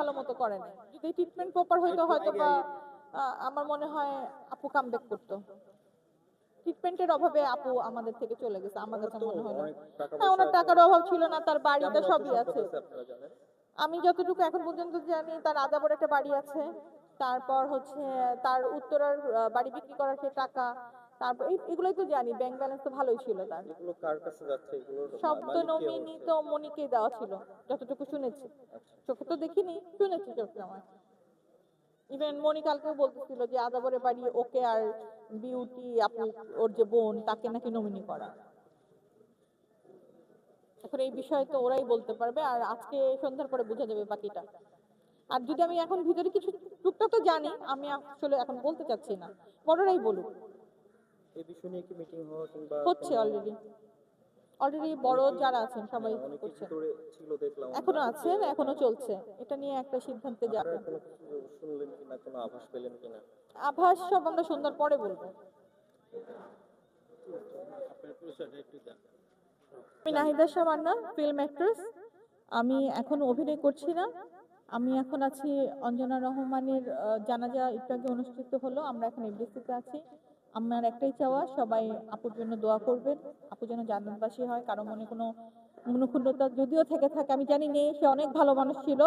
ভালো মতো করে নাই। যদি ট্রিটমেন্ট প্রপার হইতো হয়তো বা আমার মনে হয় আপু কামব্যাক করতো। ট্রিটমেন্টের অভাবে আপু আমাদের থেকে চলে গেছে আমার কাছে তো মনে হয় না। হ্যাঁ ওনার টাকার অভাব ছিল না তার বাড়িটা সবই আছে। আমি যতটুকু এখন পর্যন্ত জানি তার আদাবর একটা বাড়ি আছে। তারপর হচ্ছে তার উত্তরার বাড়ি বিক্রি করার সে টাকা তারপর এই- এগুলোই তো জানি ব্যাংক ব্যালেন্স তো ভালোই ছিল তার। এগুলো কার কাছে যাচ্ছে এগুলোর সব তো নমিনি? তো মনিকে দেওয়া ছিল যতটুকু শুনেছি। আচ্ছা। চোখে তো দেখিনি শুনেছি চোখে আমার। ইভেন মনি কালকেও বলতেছিল যে আদাবরের বাড়ি ওকে আর বিউটি আপু ওর যে বোন তাকে নাকি নমিনি করা। এখন এই বিষয়ে তো ওরাই বলতে পারবে আর আজকে সন্ধ্যার পরে বোঝা যাবে বাকিটা। আর যদি আমি এখন ভিতরে কিছু টুকটাক তো জানি আমি আসলে এখন বলতে চাচ্ছি না বড়রাই বলুক। এই বিষয় নিয়ে কি মিটিং হওয়া কিংবা হচ্ছে অলরেডি অলরেডি বড় যারা আছেন সবাই ছিল দেখলাম। এখনও আছেন এখনও চলছে। এটা নিয়ে একটা সিদ্ধান্তে যাবে আপনারা কোনো শুনলেন কিনা কোনো আভাস পেলেন কিনা? আভাস সব আমরা সন্ধ্যার পরে বলব। আমি নাহিদা সামান্না ফিল্ম অ্যাক্ট্রেস আমি এখন অভিনয় করছি না। আমি এখন আছি অঞ্জনা রহমানের জানাজা একটু আগে অনুষ্ঠিত হলো। আমরা এখন এফডিসিতে আছি। আমার একটাই চাওয়া সবাই আপুর জন্য দোয়া করবেন। আপু যেন জান্নাতবাসী হয় কারও মনে কোনো মনুক্ষুণ্ণতা যদিও থেকে থাকে আমি জানি নেই সে অনেক ভালো মানুষ ছিল।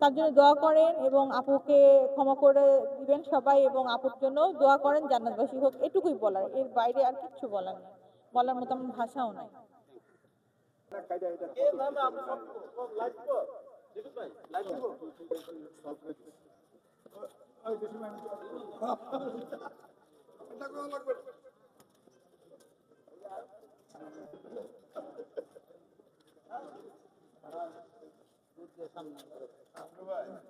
তার জন্য দোয়া করেন এবং আপুকে ক্ষমা করে দিবেন সবাই এবং আপুর জন্য দোয়া করেন জান্নাতবাসী হোক এটুকুই বলার। এর বাইরে আর কিচ্ছু বলার নেই। বলার মতো আমার ভাষাও নাই। ভাই ভাই